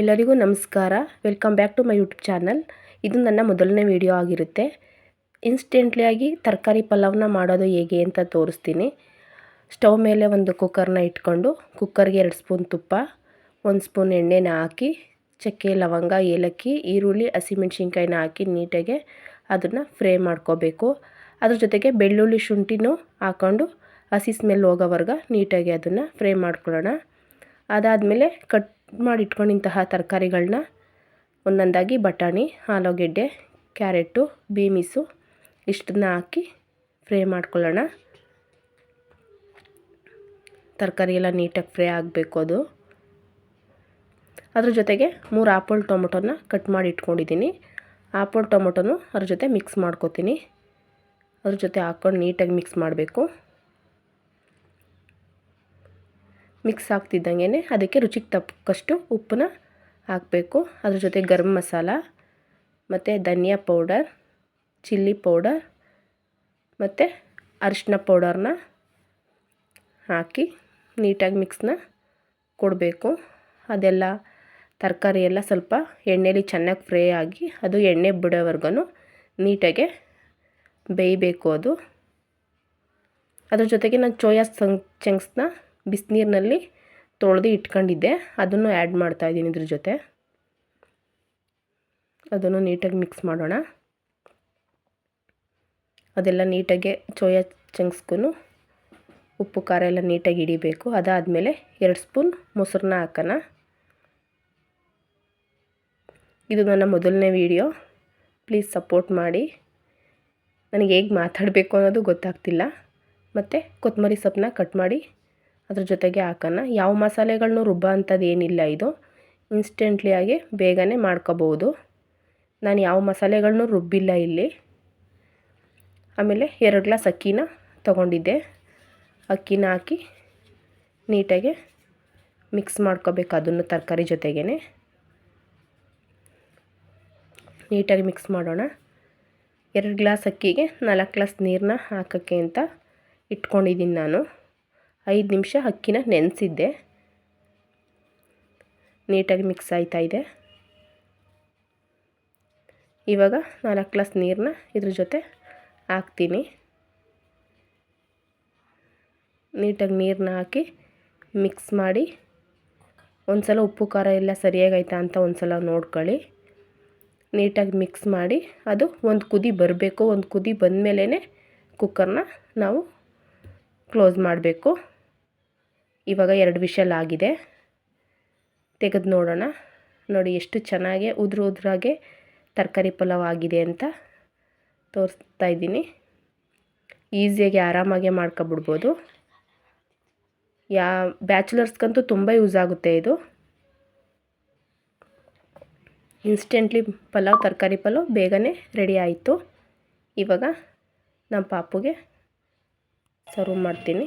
ಎಲ್ಲರಿಗೂ ನಮಸ್ಕಾರ. Welcome back to my YouTube channel ಇದು ನನ್ನ ಮೊದಲನೇ ವಿಡಿಯೋ ಆಗಿರುತ್ತೆ. ಇನ್ಸ್ಟೆಂಟ್ಲಿಯಾಗಿ ತರಕಾರಿ ಪಲಾವ್ನ ಮಾಡೋದು ಹೇಗೆ ಅಂತ ತೋರಿಸ್ತೀನಿ. ಸ್ಟವ್ ಮೇಲೆ ಒಂದು ಕುಕ್ಕರ್ನ ಇಟ್ಕೊಂಡು ಕುಕ್ಕರ್ಗೆ ಎರಡು ಸ್ಪೂನ್ ತುಪ್ಪ, ಒಂದು ಸ್ಪೂನ್ ಎಣ್ಣೆನ ಹಾಕಿ, ಚಕ್ಕೆ, ಲವಂಗ, ಏಲಕ್ಕಿ, ಈರುಳ್ಳಿ, ಹಸಿಮೆಣ್ಸಿನ್ಕಾಯಿನ ಹಾಕಿ ನೀಟಾಗೆ ಅದನ್ನು ಫ್ರೈ ಮಾಡ್ಕೋಬೇಕು. ಅದ್ರ ಜೊತೆಗೆ ಬೆಳ್ಳುಳ್ಳಿ ಶುಂಠಿನೂ ಹಾಕ್ಕೊಂಡು ಹಸಿ ಸ್ಮೆಲ್ ಹೋಗೋವರೆಗೆ ನೀಟಾಗಿ ಅದನ್ನು ಫ್ರೈ ಮಾಡ್ಕೊಳ್ಳೋಣ. ಅದಾದಮೇಲೆ ಕಟ್ ಮಾಡಿಟ್ಕೊಂಡಿಂತಹ ತರಕಾರಿಗಳನ್ನ ಒಂದೊಂದಾಗಿ ಬಟಾಣಿ, ಆಲೂಗೆಡ್ಡೆ, ಕ್ಯಾರೆಟು, ಬೀಮಿಸು ಇಷ್ಟನ್ನ ಹಾಕಿ ಫ್ರೈ ಮಾಡ್ಕೊಳ್ಳೋಣ. ತರಕಾರಿ ಎಲ್ಲ ನೀಟಾಗಿ ಫ್ರೈ ಆಗಬೇಕು ಅದು. ಅದ್ರ ಜೊತೆಗೆ ಮೂರು ಆಪಲ್ ಟೊಮೊಟೊನ ಕಟ್ ಮಾಡಿ ಇಟ್ಕೊಂಡಿದ್ದೀನಿ ಆಪಲ್ ಟೊಮೊಟೊನು ಅದ್ರ ಜೊತೆ ಮಿಕ್ಸ್ ಮಾಡ್ಕೋತೀನಿ. ಅದ್ರ ಜೊತೆ ಹಾಕ್ಕೊಂಡು ನೀಟಾಗಿ ಮಿಕ್ಸ್ ಮಾಡಬೇಕು. ಮಿಕ್ಸ್ ಆಗ್ತಿದ್ದಂಗೆ ಅದಕ್ಕೆ ರುಚಿಗೆ ತಕ್ಕಷ್ಟು ಉಪ್ಪನ್ನ ಹಾಕಬೇಕು. ಅದ್ರ ಜೊತೆ ಗರಂ ಮಸಾಲ, ಮತ್ತು ಧನಿಯಾ ಪೌಡರ್, ಚಿಲ್ಲಿ ಪೌಡರ್, ಮತ್ತು ಅರಿಶಿನ ಪೌಡರ್ನ ಹಾಕಿ ನೀಟಾಗಿ ಮಿಕ್ಸ್ನ ಕೊಡಬೇಕು. ಅದೆಲ್ಲ ತರಕಾರಿ ಎಲ್ಲ ಸ್ವಲ್ಪ ಎಣ್ಣೆಲಿ ಚೆನ್ನಾಗಿ ಫ್ರೈ ಆಗಿ ಅದು ಎಣ್ಣೆ ಬಿಡೋವರೆಗೂ ನೀಟಾಗೆ ಬೇಯಬೇಕು ಅದು. ಅದ್ರ ಜೊತೆಗೆ ನಾನು ಚೋಯಾ ಸಂಗ್ ಚಂಕ್ಸ್ನ ಬಿಸಿನೀರಿನಲ್ಲಿ ತೊಳೆದು ಇಟ್ಕೊಂಡಿದ್ದೆ. ಅದನ್ನು ಆ್ಯಡ್ ಮಾಡ್ತಾಯಿದ್ದೀನಿ ಇದ್ರ ಜೊತೆ. ಅದನ್ನು ನೀಟಾಗಿ ಮಿಕ್ಸ್ ಮಾಡೋಣ. ಅದೆಲ್ಲ ನೀಟಾಗೆ ಚೋಯಾ ಚಂಕ್ಸ್ಗೂ ಉಪ್ಪು, ಖಾರ ಎಲ್ಲ ನೀಟಾಗಿ ಹಿಡಿಬೇಕು. ಅದಾದಮೇಲೆ ಎರಡು ಸ್ಪೂನ್ ಮೊಸರನ್ನ ಹಾಕೋಣ. ಇದು ನನ್ನ ಮೊದಲನೇ ವಿಡಿಯೋ ಪ್ಲೀಸ್ ಸಪೋರ್ಟ್ ಮಾಡಿ. ನನಗೆ ಹೇಗೆ ಮಾತಾಡಬೇಕು ಅನ್ನೋದು ಗೊತ್ತಾಗ್ತಿಲ್ಲ. ಮತ್ತು ಕೊತ್ತಂಬರಿ ಸೊಪ್ಪನ್ನ ಕಟ್ ಮಾಡಿ ಅದ್ರ ಜೊತೆಗೆ ಹಾಕೋಣ ಯಾವ ಮಸಾಲೆಗಳನ್ನೂ ರುಬ್ಬ ಅಂಥದ್ದು ಏನಿಲ್ಲ ಇದು. ಇನ್ಸ್ಟೆಂಟ್ಲಿಯಾಗಿ ಬೇಗನೆ ಮಾಡ್ಕೋಬೋದು. ನಾನು ಯಾವ ಮಸಾಲೆಗಳನ್ನೂ ರುಬ್ಬಿಲ್ಲ ಇಲ್ಲಿ. ಆಮೇಲೆ ಎರಡು ಗ್ಲಾಸ್ ಅಕ್ಕಿನ ತೊಗೊಂಡಿದ್ದೆ. ಅಕ್ಕಿನ ಹಾಕಿ ನೀಟಾಗಿ ಮಿಕ್ಸ್ ಮಾಡ್ಕೋಬೇಕು ಅದನ್ನು ತರಕಾರಿ ಜೊತೆಗೇ ನೀಟಾಗಿ ಮಿಕ್ಸ್ ಮಾಡೋಣ. ಎರಡು ಗ್ಲಾಸ್ ಅಕ್ಕಿಗೆ ನಾಲ್ಕು ಗ್ಲಾಸ್ ನೀರನ್ನ ಹಾಕೋಕ್ಕೆ ಅಂತ ಇಟ್ಕೊಂಡಿದ್ದೀನಿ ನಾನು. ಐದು ನಿಮಿಷ ಅಕ್ಕಿನ ನೆನೆಸಿದ್ದೆ. ನೀಟಾಗಿ ಮಿಕ್ಸ್ ಆಯ್ತಾ ಇದೆ. ಇವಾಗ ನಾಲ್ಕು ಗ್ಲಾಸ್ ನೀರನ್ನ ಇದ್ರ ಜೊತೆ ಹಾಕ್ತೀನಿ. ನೀಟಾಗಿ ನೀರನ್ನ ಹಾಕಿ ಮಿಕ್ಸ್ ಮಾಡಿ. ಒಂದು ಸಲ ಉಪ್ಪು, ಖಾರ ಎಲ್ಲ ಸರಿಯಾಗೈತಾ ಅಂತ ಒಂದು ಸಲ ನೋಡ್ಕೊಳ್ಳಿ. ನೀಟಾಗಿ ಮಿಕ್ಸ್ ಮಾಡಿ. ಅದು ಒಂದು ಕುದಿ ಬರಬೇಕು. ಒಂದು ಕುದಿ ಬಂದಮೇಲೇ ಕುಕ್ಕರ್ನ ನಾವು ಕ್ಲೋಸ್ ಮಾಡಬೇಕು. ಇವಾಗ ಎರಡು ವಿಷಲ್ ಆಗಿದೆ. ತೆಗೆದು ನೋಡೋಣ. ನೋಡಿ ಎಷ್ಟು ಚೆನ್ನಾಗಿ ಉದುರು ಉದುರಾಗೆ ತರಕಾರಿ ಪಲಾವ್ ಆಗಿದೆ ಅಂತ ತೋರಿಸ್ತಾ ಇದ್ದೀನಿ. ಈಸಿಯಾಗಿ ಆರಾಮಾಗೆ ಮಾಡ್ಕೊಬಿಡ್ಬೋದು. ಯಾ, ಬ್ಯಾಚುಲರ್ಸ್ಗಂತೂ ತುಂಬ ಯೂಸ್ ಆಗುತ್ತೆ ಇದು. ಇನ್ಸ್ಟೆಂಟ್ಲಿ ಪಲಾವ್, ತರಕಾರಿ ಪಲಾವ್ ಬೇಗನೆ ರೆಡಿ ಆಯಿತು. ಇವಾಗ ನಮ್ಮ ಪಾಪುಗೆ ಸರ್ವ್ ಮಾಡ್ತೀನಿ.